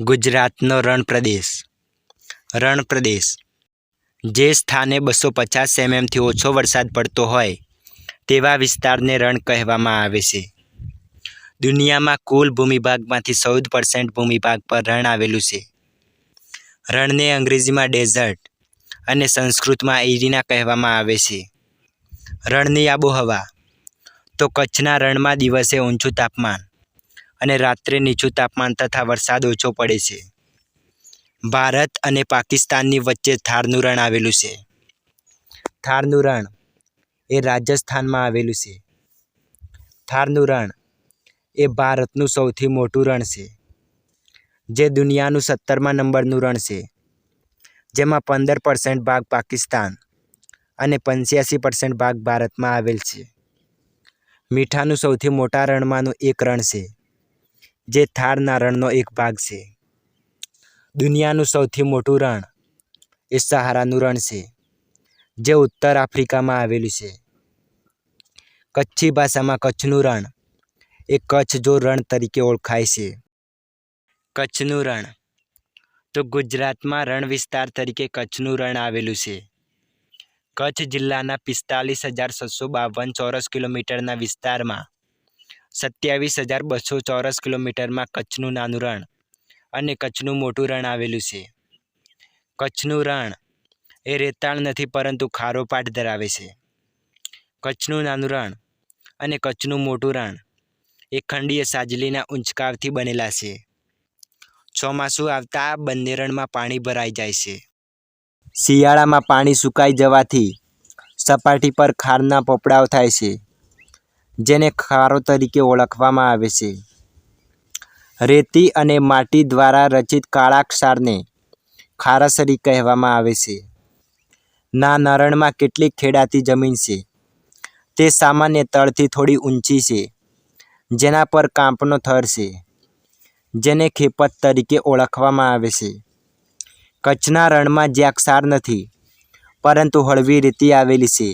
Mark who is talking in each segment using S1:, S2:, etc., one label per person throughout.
S1: ગુજરાતનો રણ પ્રદેશ. રણ પ્રદેશ. જે સ્થાને બસો પચાસ એમએમથી ઓછો વરસાદ પડતો હોય, તેવા વિસ્તારને રણ કહેવામાં આવે છે. દુનિયામાં કુલ ભૂમિભાગમાંથી ચૌદ પરસેન્ટ ભૂમિભાગ પર રણ આવેલું છે. રણને અંગ્રેજીમાં ડેઝર્ટ અને સંસ્કૃતમાં એરિના કહેવામાં આવે છે. રણની આબોહવા. તો કચ્છના રણમાં દિવસે ઊંચું તાપમાન. અને રાત્રે નીચું તાપમાન તથા વરસાદ ઓછો પડે છે. ભારત અને પાકિસ્તાનની વચ્ચે થારનું રણ આવેલું છે. થારનું રણ એ રાજસ્થાનમાં આવેલું છે. થારનું રણ એ ભારતનું સૌથી મોટું રણ છે. જે દુનિયાનું સત્તરમા નંબરનું રણ છે. જેમાં પંદર પર્સન્ટ ભાગ પાકિસ્તાન અને પંચ્યાસી પર્સન્ટ ભાગ ભારતમાં આવેલ છે. મીઠાનું સૌથી મોટા રણમાંનું એક રણ છે. જે થારના રણનો એક ભાગ છે. દુનિયાનું સૌથી મોટું રણ એ સહારાનું રણ છે, જે ઉત્તર આફ્રિકામાં આવેલું છે. કચ્છી ભાષામાં કચ્છનું રણ એ કચ્છ જો રણ તરીકે ઓળખાય છે. કચ્છનું રણ તો ગુજરાતમાં રણ વિસ્તાર તરીકે કચ્છનું રણ આવેલું છે. કચ્છ જિલ્લાના પિસ્તાલીસ હજાર છસો બાવન ચોરસ કિલોમીટરના વિસ્તારમાં સત્યાવીસ હજાર બસો ચોરસ કિલોમીટરમાં કચ્છનું નાનું રણ અને કચ્છનું મોટું રણ આવેલું છે. કચ્છનું રણ એ રેતાળ નથી, પરંતુ ખારો પાટ ધરાવે છે. કચ્છનું નાનું રણ અને કચ્છનું મોટું રણ એ ખંડીય સાજલીના ઊંચકાવથી બનેલા છે. ચોમાસું આવતા બંને રણમાં પાણી ભરાઈ જાય છે. શિયાળામાં પાણી સુકાઈ જવાથી સપાટી પર ખારના પોપડાઓ થાય છે. જેને ખારો તરીકે ઓળખવામાં આવે છે. રેતી અને માટી દ્વારા રચિત કાળા ક્ષારને ખારાસરી કહેવામાં આવે છે. ના નરણમાં કેટલીક ખેડાતી જમીન છે. તે સામાન્ય તળથી થોડી ઊંચી છે, જેના પર કાંપનો થર છે, જેને ખેપત તરીકે ઓળખવામાં આવે છે. કચ્છના રણમાં જ્યાં ક્ષાર નથી, પરંતુ હળવી રેતી આવેલી છે,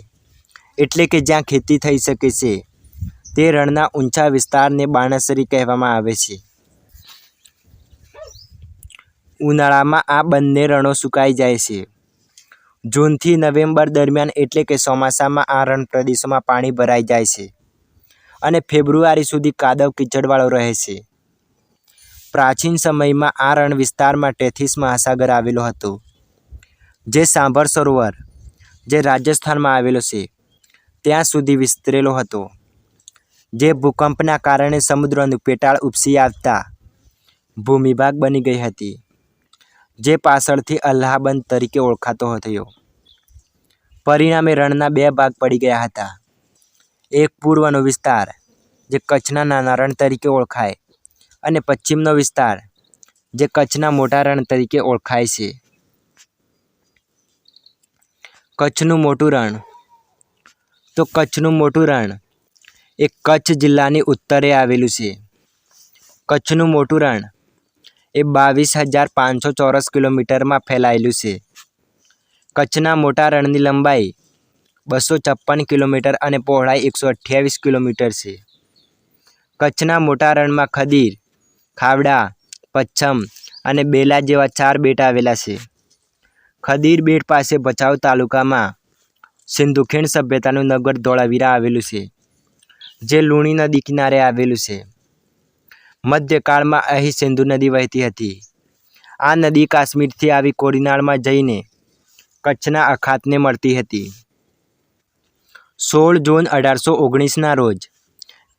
S1: એટલે કે જ્યાં ખેતી થઈ શકે છે. તે રણના ઊંચા વિસ્તારને બાણસરી કહેવામાં આવે છે. ઉનાળામાં આ બંને રણો સુકાઈ જાય છે. જૂનથી નવેમ્બર દરમિયાન એટલે કે ચોમાસામાં આ રણ પ્રદેશોમાં પાણી ભરાઈ જાય છે અને ફેબ્રુઆરી સુધી કાદવ કીચડવાળો રહે છે. પ્રાચીન સમયમાં આ રણ વિસ્તારમાં ટેથીસ મહાસાગર આવેલો હતો, જે સાંભર સરોવર, જે રાજસ્થાનમાં આવેલો છે, ત્યાં સુધી વિસ્તરેલો હતો. જે ભૂકંપના કારણે સમુદ્રનું પેટાળ ઉપસી આવતા ભૂમિભાગ બની ગઈ હતી, જે પાછળથી અલ્હાબંધ તરીકે ઓળખાતો થયો. પરિણામે રણના બે ભાગ પડી ગયા હતા. એક પૂર્વનો વિસ્તાર, જે કચ્છના નાના રણ તરીકે ઓળખાય, અને પશ્ચિમનો વિસ્તાર, જે કચ્છના મોટા રણ તરીકે ઓળખાય છે. કચ્છનું મોટું રણ. તો કચ્છનું મોટું રણ એ કચ્છ જિલ્લાની ઉત્તરે આવેલું છે. કચ્છનું મોટું રણ એ બાવીસ હજાર પાંચસો ચોરસ કિલોમીટરમાં ફેલાયેલું છે. કચ્છના મોટા રણની લંબાઈ બસો છપ્પન કિલોમીટર અને પહોળાઈ એકસો અઠ્યાવીસ કિલોમીટર છે. કચ્છના મોટા રણમાં ખદીર, ખાવડા, પચ્છમ અને બેલા જેવા ચાર બેટ આવેલા છે. ખદીર બેટ પાસે ભચાઉ તાલુકામાં સિંધુ ખીણ સભ્યતાનું નગર ધોળાવીરા આવેલું છે. જે લુણી નદી કિનારે આવેલું છે. મધ્યકાળમાં અહીં સિંધુ નદી વહેતી હતી. આ નદી કાશ્મીરથી આવી કોડીનાળમાં જઈને કચ્છના અખાતને મળતી હતી. સોળ જૂન અઢારસો ઓગણીસના રોજ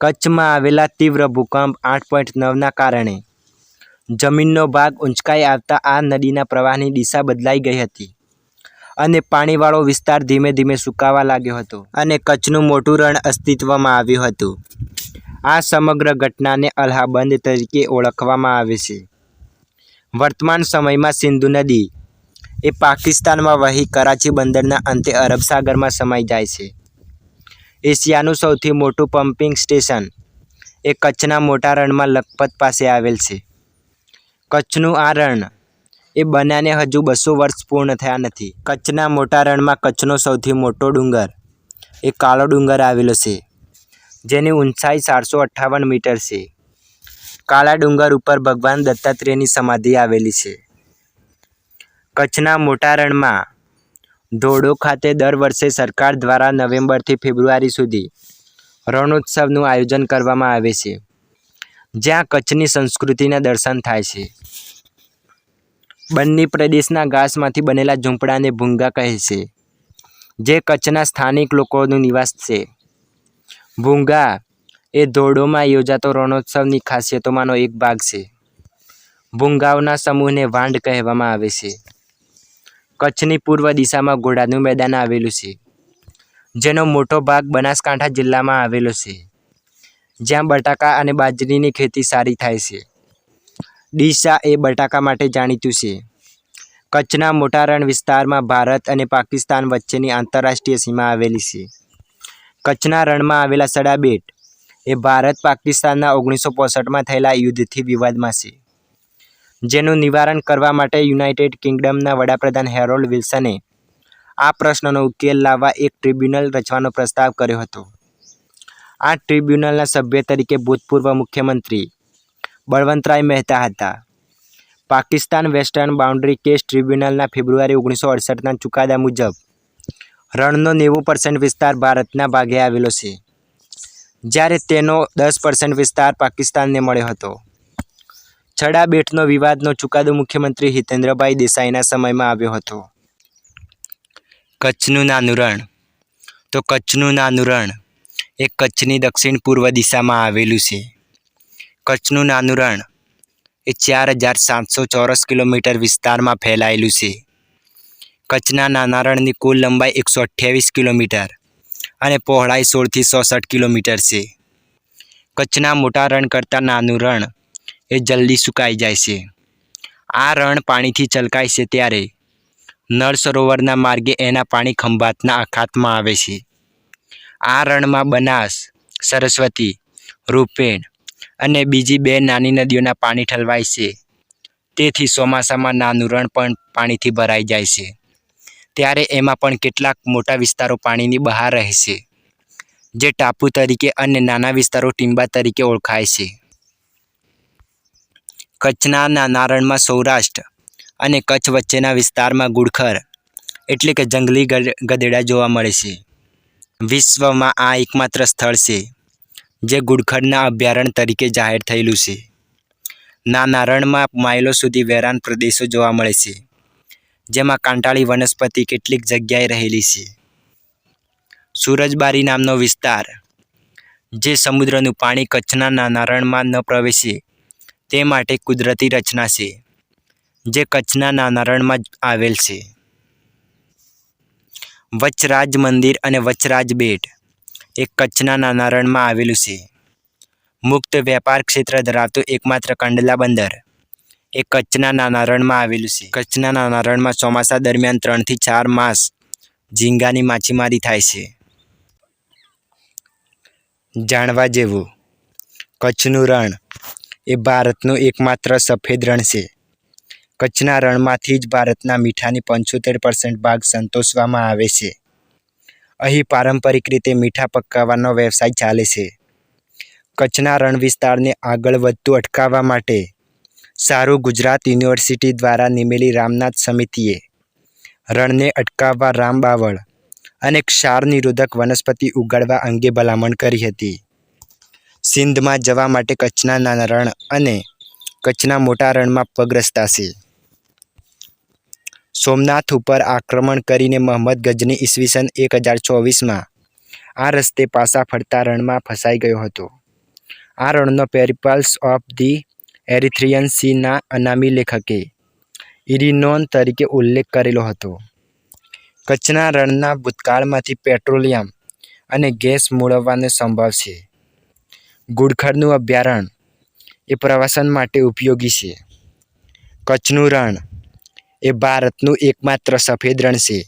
S1: કચ્છમાં આવેલા તીવ્ર ભૂકંપ આઠ પોઈન્ટ નવના કારણે જમીનનો ભાગ ઊંચકાઈ આવતા આ નદીના પ્રવાહની દિશા બદલાઈ ગઈ હતી. અને પાણીવાળો વિસ્તાર ધીમે ધીમે સુકાવા લાગ્યો હતો અને કચ્છનું મોટું રણ અસ્તિત્વમાં આવ્યું હતું. આ સમગ્ર ઘટનાને અલ્હાબંધ તરીકે ઓળખવામાં આવે છે. વર્તમાન સમયમાં સિંધુ નદી એ પાકિસ્તાનમાં વહી કરાચી બંદરના અંતે અરબ સાગરમાં સમાઈ જાય છે. એશિયાનું સૌથી મોટું પમ્પિંગ સ્ટેશન એ કચ્છના મોટા રણમાં લખપત પાસે આવેલ છે. કચ્છનું આ રણ એ બન્યાને હજુ બસો વર્ષ પૂર્ણ થયા નથી. કચ્છના મોટા રણમાં કચ્છનો સૌથી મોટો ડુંગર, એ કાળો ડુંગર આવેલો છે, જેની ઊંચાઈ ચારસો અઠ્ઠાવન મીટર છે. કાળા ડુંગર ઉપર ભગવાન દત્તાત્રેયની સમાધિ આવેલી છે. કચ્છના મોટા રણમાં ધોરડો ખાતે દર વર્ષે સરકાર દ્વારા નવેમ્બરથી ફેબ્રુઆરી સુધી રણોત્સવનું આયોજન કરવામાં આવે છે, જ્યાં કચ્છની સંસ્કૃતિના દર્શન થાય છે. બન્ની પ્રદેશના ઘાસમાંથી બનેલા ઝૂંપડાને ભૂંગા કહે છે, જે કચ્છના સ્થાનિક લોકોનું નિવાસ છે. ભૂંગા એ ધોડોમાં યોજાતો રણોત્સવની ખાસિયતોમાંનો એક ભાગ છે. ભૂંગાઓના સમૂહને વાંડ કહેવામાં આવે છે. કચ્છની પૂર્વ દિશામાં ઘોડાનું મેદાન આવેલું છે, જેનો મોટો ભાગ બનાસકાંઠા જિલ્લામાં આવેલો છે, જ્યાં બટાકા અને બાજરીની ખેતી સારી થાય છે. ડીસા એ બટાકા માટે જાણીતું છે. કચ્છના મોટા રણ વિસ્તારમાં ભારત અને પાકિસ્તાન વચ્ચેની આંતરરાષ્ટ્રીય સીમા આવેલી છે. કચ્છના રણમાં આવેલા સડા બેટ એ ભારત પાકિસ્તાનના ઓગણીસો પોસઠમાં થયેલા યુદ્ધથી વિવાદમાં છે. જેનું નિવારણ કરવા માટે યુનાઇટેડ કિંગડમના વડાપ્રધાન હેરોલ્ડ વિલ્સને આ પ્રશ્નનો ઉકેલ લાવવા એક ટ્રિબ્યુનલ રચવાનો પ્રસ્તાવ કર્યો હતો. આ ટ્રિબ્યુનલના સભ્ય તરીકે ભૂતપૂર્વ મુખ્યમંત્રી બળવંતરાય મહેતા હતા. પાકિસ્તાન વેસ્ટર્ન બાઉન્ડ્રી કેસ ટ્રિબ્યુનલના ફેબ્રુઆરી ઓગણીસો અડસઠના ચુકાદા મુજબ, રણનો નેવું પર્સન્ટ વિસ્તાર ભારતના ભાગે આવેલો છે. જ્યારે તેનો દસ પર્સન્ટ વિસ્તાર પાકિસ્તાનને મળ્યો હતો. છડા બેટનો વિવાદનો ચુકાદો મુખ્યમંત્રી હિતેન્દ્રભાઈ દેસાઈના સમયમાં આવ્યો હતો. કચ્છનું નાનું રણ તો કચ્છનું નાનું રણ એ કચ્છની દક્ષિણ પૂર્વ દિશામાં આવેલું છે. કચ્છનું નાનું રણ એ ચાર હજાર સાતસો ચોરસ કિલોમીટર વિસ્તારમાં ફેલાયેલું છે. કચ્છના નાના રણની કુલ લંબાઈ એકસો અઠ્યાવીસ કિલોમીટર અને પહોળાઈ સોળથી ચોસઠ કિલોમીટર છે. કચ્છના મોટા રણ કરતાં નાનું રણ એ જલ્દી સુકાઈ જાય છે. આ રણ પાણીથી છલકાય છે ત્યારે નળ સરોવરના માર્ગે એના પાણી ખંભાતના અખાતમાં આવે છે. આ રણમાં બનાસ, સરસ્વતી, રૂપેણ અને બીજી બે નાની નદીઓના પાણી ઠલવાય છે. તેથી ચોમાસામાં નાનું રણ પણ પાણીથી ભરાઈ જાય છે. ત્યારે એમાં પણ કેટલાક મોટા વિસ્તારો પાણીની બહાર રહે છે, જે ટાપુ તરીકે અને નાના વિસ્તારો ટીંબા તરીકે ઓળખાય છે. કચ્છના નારણમાં સૌરાષ્ટ્ર અને કચ્છ વચ્ચેના વિસ્તારમાં ગુડખર એટલે કે જંગલી ગધ- ગધેડા જોવા મળે છે. વિશ્વમાં આ એકમાત્ર સ્થળ છે. જે ગુડખડના અભયારણ્ય તરીકે જાહેર થયેલું છે. નાના રણમાં માઇલો સુધી વેરાન પ્રદેશો જોવા મળે છે, જેમાં કાંટાળી વનસ્પતિ કેટલીક જગ્યાએ રહેલી છે. સૂરજબારી નામનો વિસ્તાર, જે સમુદ્રનું પાણી કચ્છના નાના રણમાં ન પ્રવેશે, તે માટે કુદરતી રચના છે, જે કચ્છના નાના રણમાં જ આવેલ છે. વચરાજ મંદિર અને વચરાજ બેટ એ કચ્છના નાના રણમાં આવેલું છે. મુક્ત વેપાર ક્ષેત્ર ધરાવતું એકમાત્ર કંડલા બંદર એ કચ્છના નાના રણમાં આવેલું છે. કચ્છના નાના રણમાં ચોમાસા દરમિયાન ત્રણથી ચાર માસ ઝીંગાની માછીમારી થાય છે. જાણવા જેવું, કચ્છનું રણ એ ભારતનું એકમાત્ર સફેદ રણ છે. કચ્છના રણમાંથી જ ભારતના મીઠાની પંચોતેર પર્સન્ટ ભાગ સંતોષવામાં આવે છે. અહીં પારંપરિક રીતે મીઠા પકાવવાનો વ્યવસાય ચાલે છે. કચ્છના રણ વિસ્તારને આગળ વધતું અટકાવવા માટે સારું ગુજરાત યુનિવર્સિટી દ્વારા નિમેલી રામનાથ સમિતિએ રણને અટકાવવા રામબાવળ અને ક્ષાર નિરોધક વનસ્પતિ ઉગાડવા અંગે ભલામણ કરી હતી. સિંધમાં જવા માટે કચ્છના નાના રણ અને કચ્છના મોટા રણમાં પગ રસ્તા છે. સોમનાથ ઉપર આક્રમણ કરીને મોહમ્મદ ગજની ઈસવીસન એક હજાર ચોવીસમાં આ રસ્તે પાસા ફરતા રણમાં ફસાઈ ગયો હતો. આ રણનો પેરિપલ્સ ઓફ ધી એરિથ્રિયન સીના અનામી લેખકે ઇરિનોન તરીકે ઉલ્લેખ કરેલો હતો. કચ્છના રણના ભૂતકાળમાંથી પેટ્રોલિયમ અને ગેસ મેળવવાનો સંભવ છે. ગુડખરનું અભયારણ્ય એ પ્રવાસન માટે ઉપયોગી છે. કચ્છનું રણ એ ભારતનું એકમાત્ર સફેદ રણ છે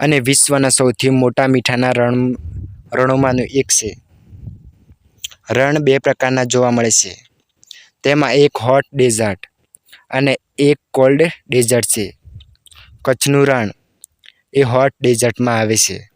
S1: અને વિશ્વના સૌથી મોટા મીઠાના રણ, રણોમાંનું એક છે. રણ બે પ્રકારના જોવા મળે છે. તેમાં એક હોટ ડેઝર્ટ અને એક કોલ્ડ ડેઝર્ટ છે. કચ્છનું રણ એ હોટ ડેઝર્ટમાં આવે છે.